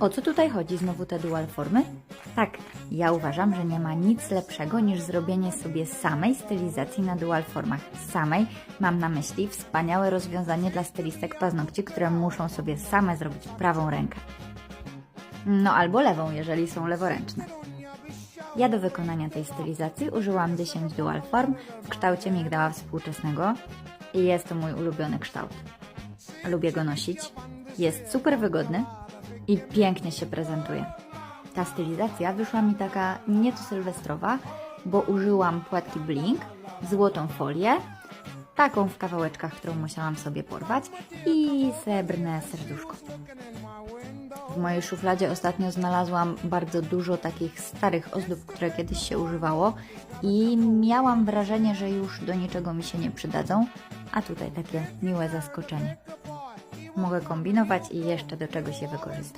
O co tutaj chodzi? Znowu te dual formy? Tak, ja uważam, że nie ma nic lepszego niż zrobienie sobie samej stylizacji na dual formach. Samej mam na myśli wspaniałe rozwiązanie dla stylistek paznokci, które muszą sobie same zrobić prawą rękę. No albo lewą, jeżeli są leworęczne. Ja do wykonania tej stylizacji użyłam 10 dual form w kształcie migdała współczesnego i jest to mój ulubiony kształt. Lubię go nosić, jest super wygodny i pięknie się prezentuje. Ta stylizacja wyszła mi taka nieco sylwestrowa, bo użyłam płatki Blink, złotą folię, taką w kawałeczkach, którą musiałam sobie porwać i srebrne serduszko. W mojej szufladzie ostatnio znalazłam bardzo dużo takich starych ozdób, które kiedyś się używało i miałam wrażenie, że już do niczego mi się nie przydadzą, a tutaj takie miłe zaskoczenie. Mogę kombinować i jeszcze do czegoś je wykorzystam.